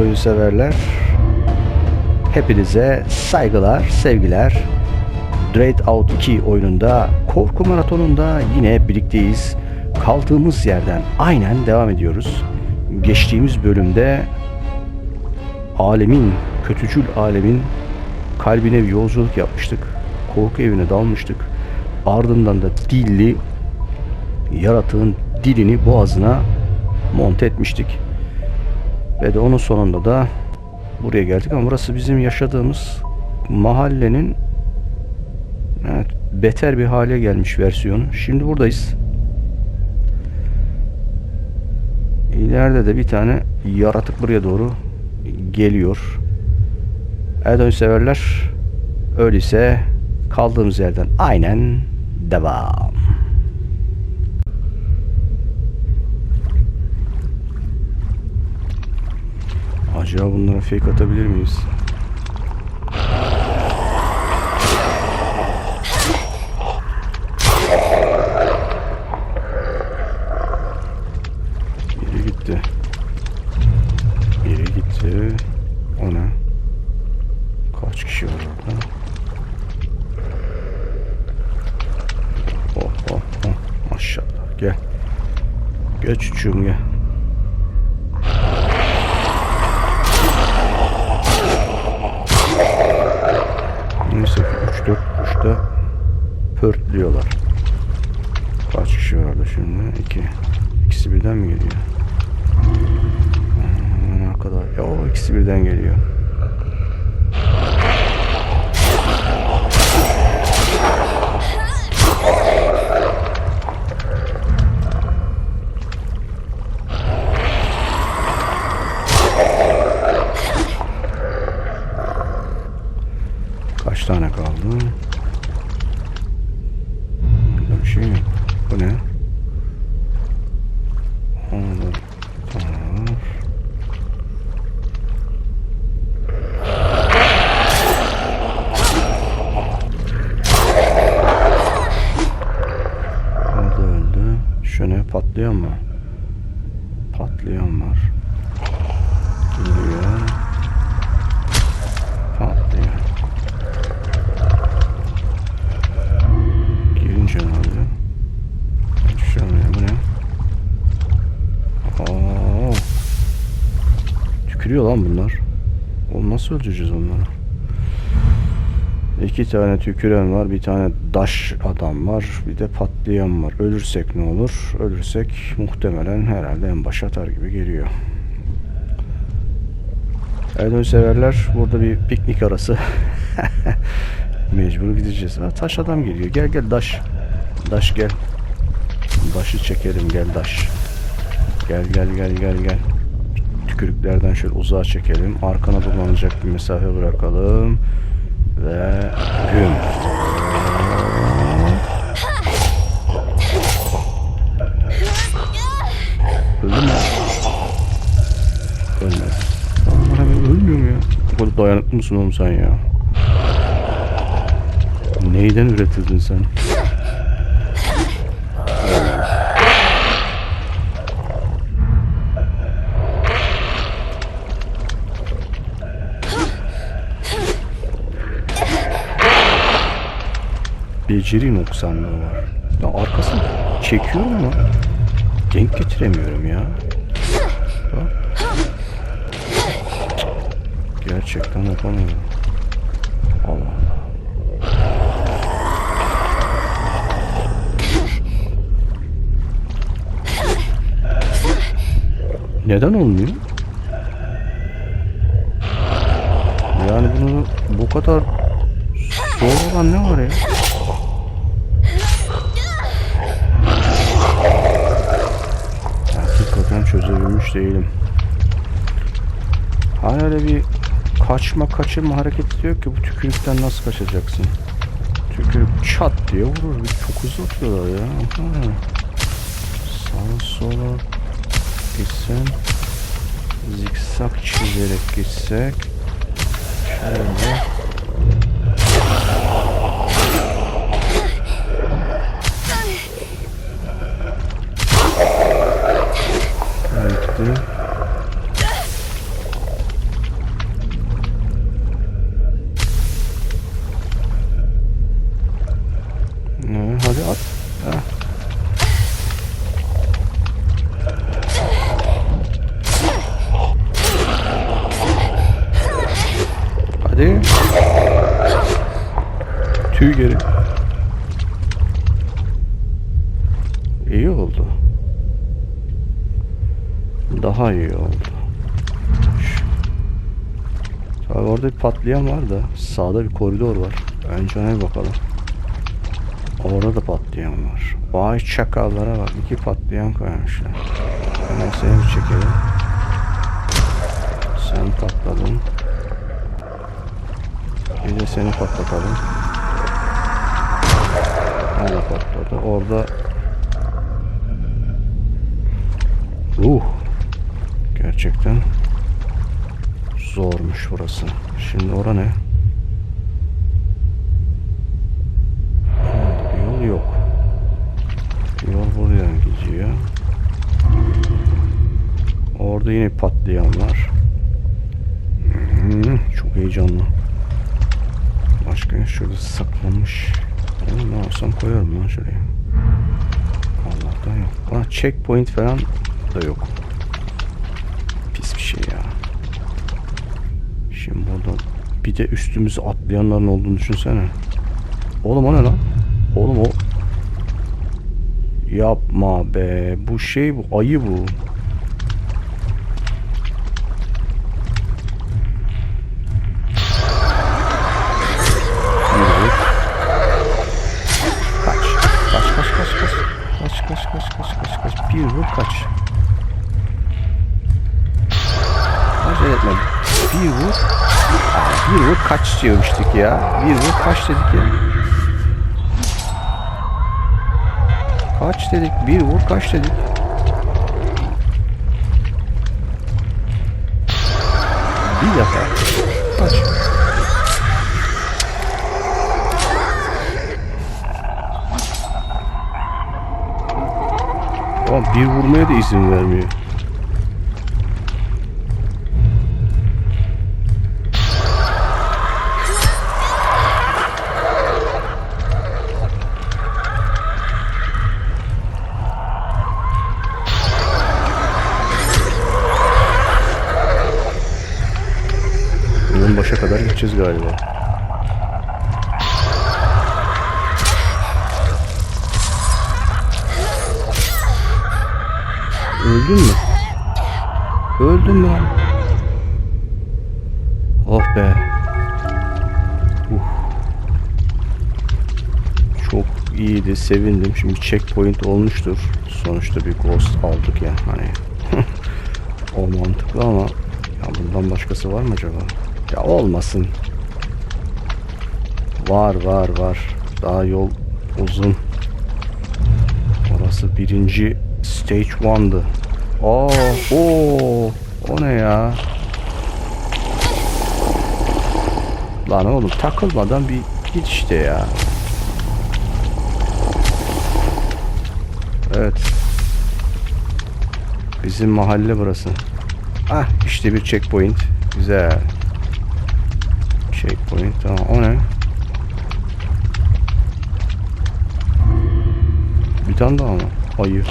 Evet oyun severler. Hepinize saygılar, sevgiler. Dread Out 2 oyununda korku maratonunda yine birlikteyiz. Kaldığımız yerden aynen devam ediyoruz. Geçtiğimiz bölümde alemin, kötücül alemin kalbine bir yolculuk yapmıştık. Korku evine dalmıştık. Ardından da dilli yaratığın dilini boğazına monte etmiştik. Ve de onun sonunda da buraya geldik ama burası bizim yaşadığımız mahallenin evet, beter bir hale gelmiş versiyonu. Şimdi buradayız. İleride de bir tane yaratık buraya doğru geliyor. Evet severler. Öyleyse kaldığımız yerden aynen devam. Acaba bunlara fake atabilir miyiz? Biri gitti. Biri gitti. O ne? Kaç? Oh oh oh. Maşallah. Gel. Gel çocuğum gel. 2. İkisi birden mi geliyor? Hmm, ne kadar? Ya ikisi birden geliyor. Kaç tane kaldı? Burada bir şey yok. Bu ne? Orada bir tane var. Orada öldü. Şu ne? Patlayan mı? Patlayan var. Geliyor. Patlıyor. Girince ne oluyor? Hiçbir şey olmuyor. Bu ne? Aa, tükürüyor lan bunlar. Oğlum nasıl öldüreceğiz onları? İki tane tüküren var, bir tane daş adam var, bir de patlayan var. Ölürsek ne olur? Ölürsek muhtemelen herhalde en başa atar gibi geliyor. Ön severler burada bir piknik arası. Mecbur gideceğiz. Ha, taş adam geliyor. Gel gel daş. Daş gel. Daşı çekelim gel daş. Gel gel gel gel gel. Tükürüklerden şöyle uzağa çekelim. Arkana dolanacak bir mesafe bırakalım. Ve güm. Öldü mü? Ölmedi. Lan hemen ölmüyor mu ya? Bu kadar dayanıklı mısın oğlum sen ya? Neyden üretildin sen? Beceri noksanlığı var. Ya arkasını çekiyorum ama denk getiremiyorum ya. Gerçekten yapamıyorum. Allah Allah. Neden olmuyor? Yani bunu bu kadar olan ne var ya? Çözebilmiş değilim. Öyle bir kaçma kaçırma hareketi diyor ki bu tükürükten nasıl kaçacaksın? Tükürük çat diye vurur. Bir çok hızlı atıyorlar ya. Ha. Sağa sola gitsen zikzak çizerek gitsek şöyle gitti. Patlayan var da sağda bir koridor var. Önce ona bakalım. Orada da patlayan var. Vay çakallara bak. iki patlayan koymuşlar. Hemen seni bir çekelim. Sen patladın. Bir de seni patlatalım. O da patladı. Orada Uh. Gerçekten zormuş burası. Şimdi ora ne? Yol yok. Yol buraya gidiyor. Orada yine patlayan var. Hmm, çok heyecanlı. Başka şurada saklanmış. Onu ne alsam koyarım lan şuraya. Allah'tan yok. Bana checkpoint falan da yok. Pis bir şey ya. Şimdi burada bir de üstümüze atlayanların olduğunu düşünsene. Oğlum o ne lan? Oğlum o Yapma be. Bu şey bu. Ayı bu. Kaç diyormuştuk ya. Bir vur kaç dedik ya. Kaç dedik? Bir vur kaç dedik? Bir defa. Kaç. Ama bir vurmaya da izin vermiyor. Gideceğiz galiba. Öldün mü? Öldün mü lan? Oh be. Uf. Çok iyiydi, sevindim. Şimdi checkpoint olmuştur. Sonuçta bir ghost aldık ya hani. o mantıklı ama ya bundan başkası var mı acaba? Ya olmasın. Var var var. Daha yol uzun. Orası birinci stage one'dı. Aa, o, o ne ya? Lan oğlum takılmadan bir git işte ya. Evet. Bizim mahalle burası. Ah işte bir checkpoint. Güzel. Checkpoint tamam. O ne? Bir tane daha mı? Ayı.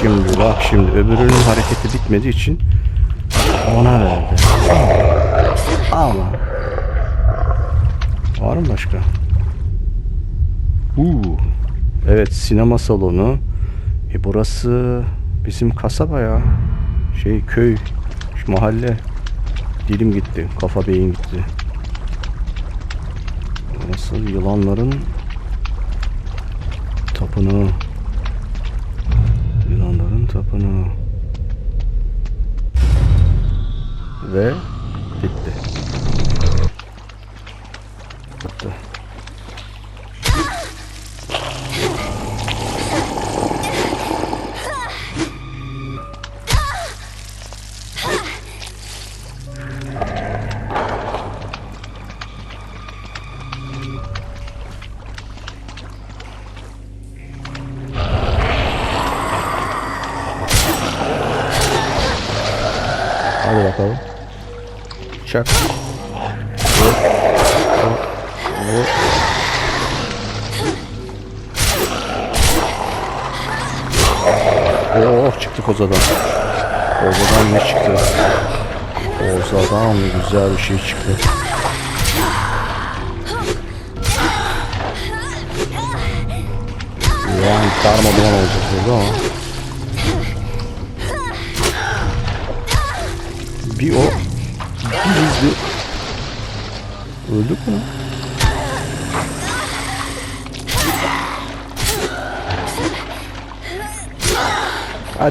Şimdi bak şimdi öbürünün hareketi bitmediği için ona verdi. Ama var mı başka? Uuu. Evet sinema salonu. E burası bizim kasaba ya. Şey köy. Şu mahalle. Dilim gitti. Kafa beyin gitti. Burası yılanların tapınağı. Tapınağı. Ve bitti. Kozadan. Kozadan ne çıktı? Kozadan güzel bir şey çıktı. Yani darmadağın olacak burada ama.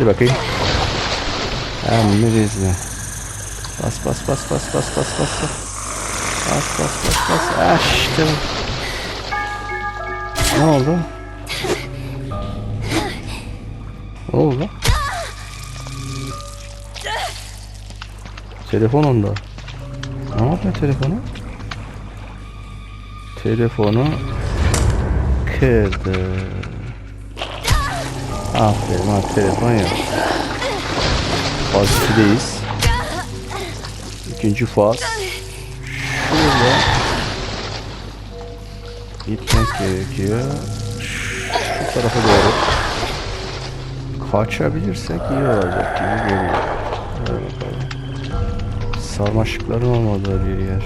Hadi bakayım. Hem de Bas bas bas bas bas bas bas bas. Bas bas bas bas. Ah işte. Ne oldu? Ne oldu? Telefon onda. Ne yapıyor telefonu? Telefonu kırdı. Aferin abi telefon yok. Faz 2'deyiz. İkinci faz. Şurada gitmek gerekiyor. Şu tarafa doğru kaçabilirsek iyi olacak gibi bakalım. Sarmaşıkların olmadığı bir yer.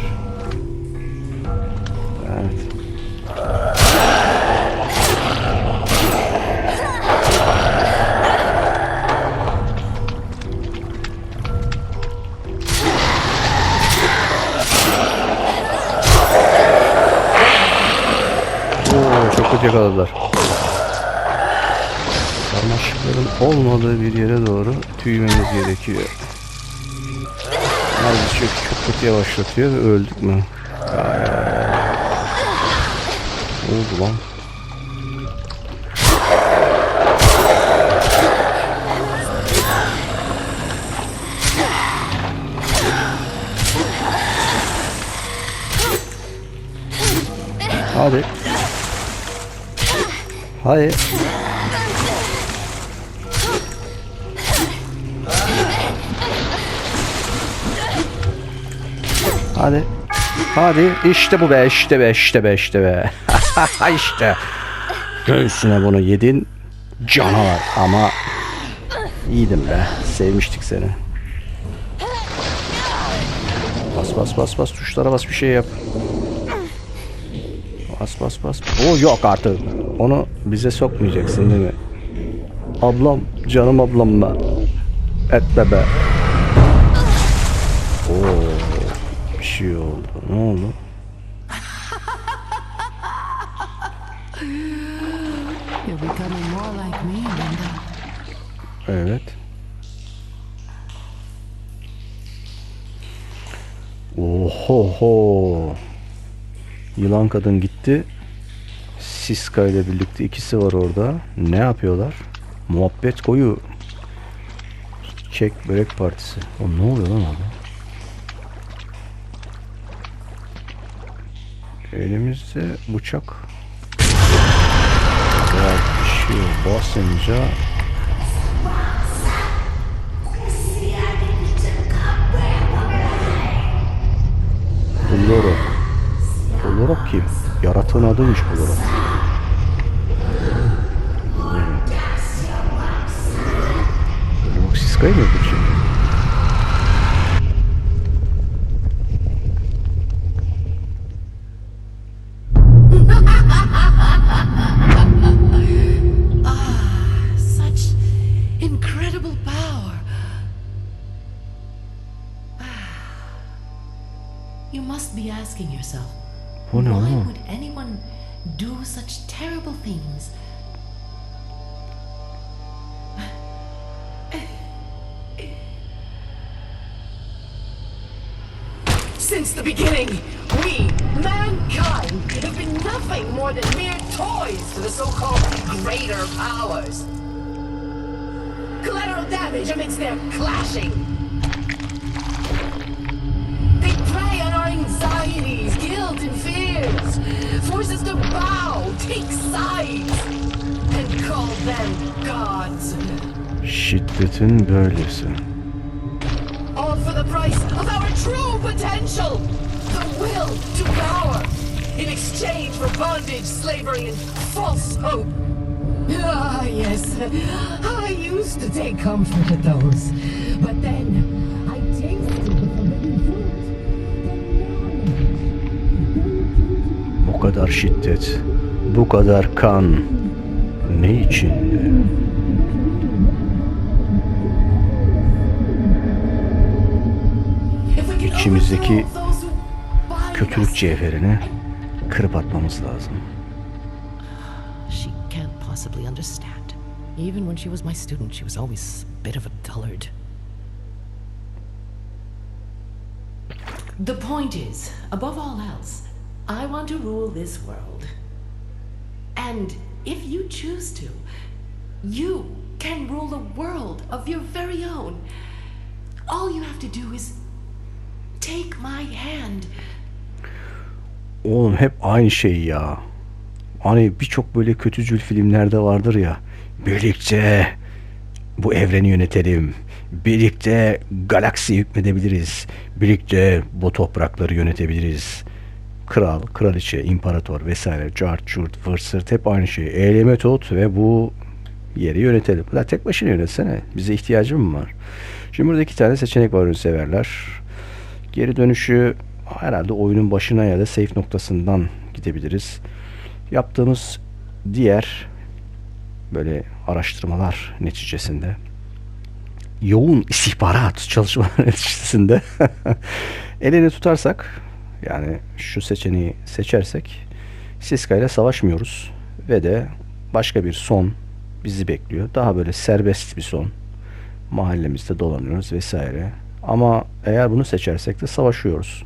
Kötü yakaladılar. Sarmaşıkların olmadığı bir yere doğru tüymemiz gerekiyor. Bunlar bizi çok, çok kötü yavaşlatıyor ve öldük mü? Oldu lan? Hadi. Hadi. Hadi. Hadi. İşte bu be, işte be, işte be, işte be. işte. Göğsüne bunu yedin. Canavar ama iyiydin be. Sevmiştik seni. Bas bas bas bas tuşlara bas bir şey yap. Bas bas bas. O yok artık. Onu bize sokmayacaksın değil mi? Ablam, canım ablam ben. Etme be. Oo, bir şey oldu. Ne oldu? Evet. Oho. Yılan kadın gitti. Siska ile birlikte ikisi var orada. Ne yapıyorlar? Muhabbet koyu. Çek börek partisi. O ne oluyor lan orada? Elimizde bıçak. Ya bir şey basınca Buloro. Buloro kim? Yaratığın adıymış Buloro. Bu Siska'yı mı öldürecek? Do such terrible things? Since the beginning, we, mankind, have been nothing more than mere toys to the so-called greater powers. Collateral damage amidst their clashing. Guilt, and fears, force us to bow, take sides, and call them gods. Şiddetin böylesi. All for the price of our true potential. The will to power. In exchange for bondage, slavery, and false hope. Ah, yes. I used to take comfort at those. But then I tasted kadar şiddet, bu kadar kan ne için? If we could İçimizdeki Kötülük cevherini kırıp atmamız lazım. She can't possibly understand. Even when she was my student, she was always a bit of a dullard. The point is, above all else, I want to rule this world. And if you choose to, you can rule a world of your very own. All you have to do is take my hand. Oğlum hep aynı şey ya. Hani birçok böyle kötücül filmlerde vardır ya. Birlikte bu evreni yönetelim. Birlikte galaksiyi hükmedebiliriz. Birlikte bu toprakları yönetebiliriz. Kral, kraliçe, imparator vesaire, cart, curt, fırsırt hep aynı şey. Eyleme tut ve bu yeri yönetelim. La tek başına yönetsene. Bize ihtiyacı mı var? Şimdi burada iki tane seçenek var severler. Geri dönüşü herhalde oyunun başına ya da safe noktasından gidebiliriz. Yaptığımız diğer böyle araştırmalar neticesinde yoğun istihbarat çalışmaları neticesinde elini tutarsak yani şu seçeneği seçersek Siska ile savaşmıyoruz ve de başka bir son bizi bekliyor. Daha böyle serbest bir son. Mahallemizde dolanıyoruz vesaire. Ama eğer bunu seçersek de savaşıyoruz.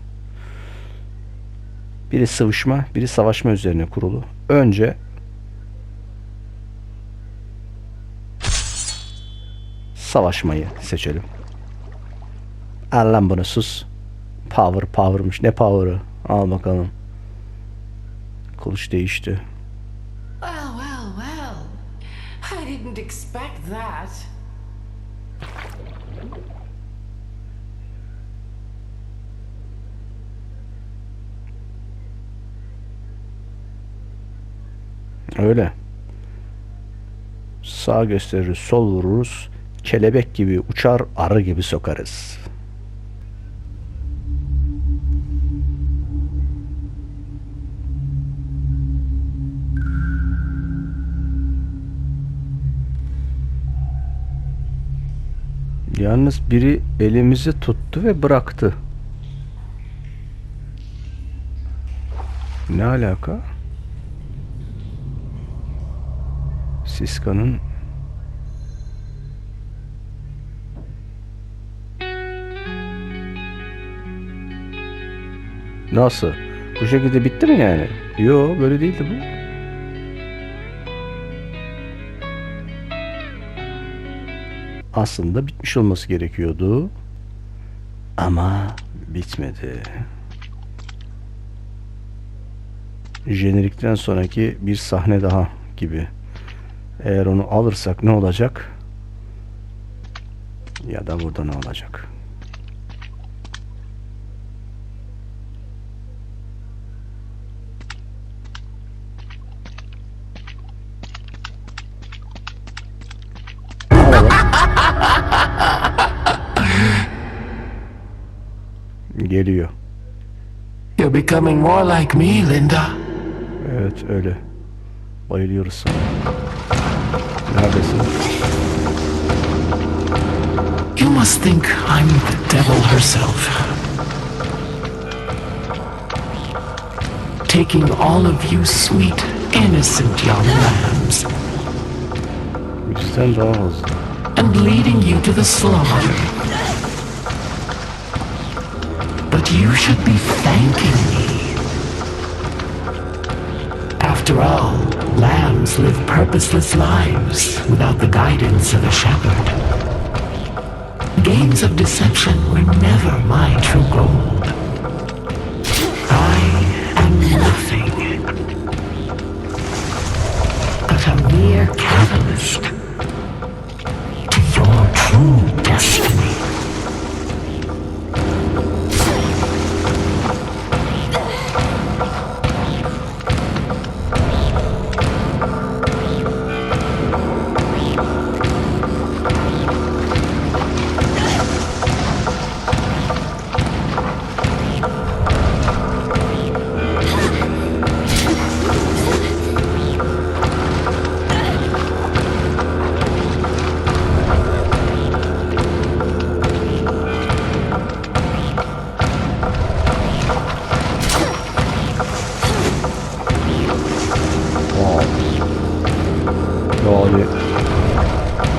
Biri sıvışma, biri savaşma üzerine kurulu. Önce savaşmayı seçelim. Al bunu sus. Power power'mış. Ne power'ı? Al bakalım. Kılıç değişti. Well, well, well. I didn't expect that. Öyle. Sağ gösteririz, sol vururuz. Kelebek gibi uçar, arı gibi sokarız. Yalnız biri elimizi tuttu ve bıraktı. Ne alaka? Siska'nın Nasıl? Bu şekilde bitti mi yani? Yo böyle değildi bu. Aslında bitmiş olması gerekiyordu. Ama bitmedi. Jenerikten sonraki bir sahne daha gibi. Eğer onu alırsak ne olacak? Ya da burada ne olacak? You're becoming more like me, Linda. Evet öyle. Bayılıyoruz sana. Neredesin? You must think I'm the devil herself. Taking all of you sweet, innocent young lambs Bizden daha hızlı. and leading you to the slaughter. But you should be thanking me. After all, lambs live purposeless lives without the guidance of a shepherd. Games of deception were never my true goal.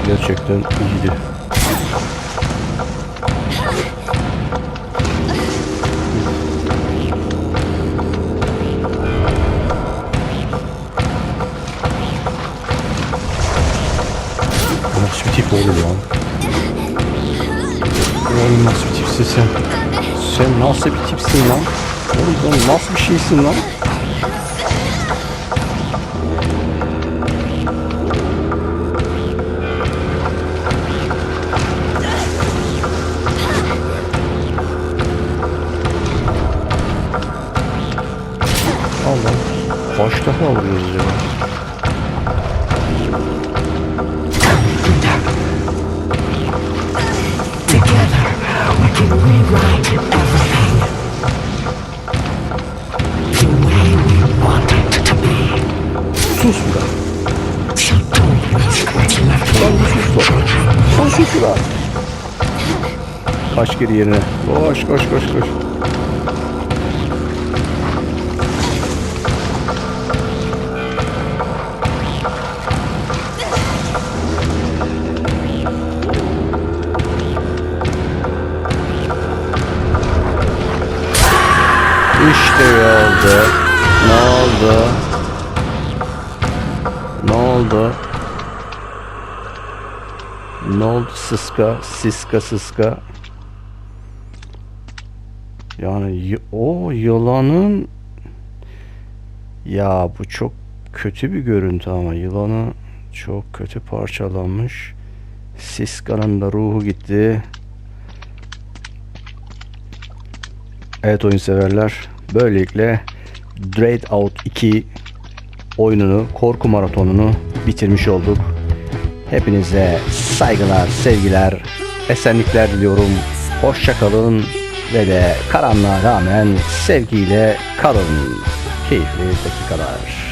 Gerçekten iyiydi. Nasıl bir tip oğlum lan? Oğlum nasıl bir tipsin sen? Sen nasıl bir tipsin lan? Oğlum sen nasıl bir şeysin lan? İt to be. Sus ulan. Lan sus lan. Lan sus ulan. Kaç geri yerine. Koş koş koş koş. Ne oldu sıska, siska sıska? Yani o yılanın ya bu çok kötü bir görüntü ama yılanı çok kötü parçalanmış. Siska'nın da ruhu gitti. Evet oyun severler. Böylelikle Dread Out 2 oyununu, korku maratonunu bitirmiş olduk. Hepinize saygılar, sevgiler, esenlikler diliyorum. Hoşça kalın ve de karanlığa rağmen sevgiyle kalın. Keyifli dakikalar.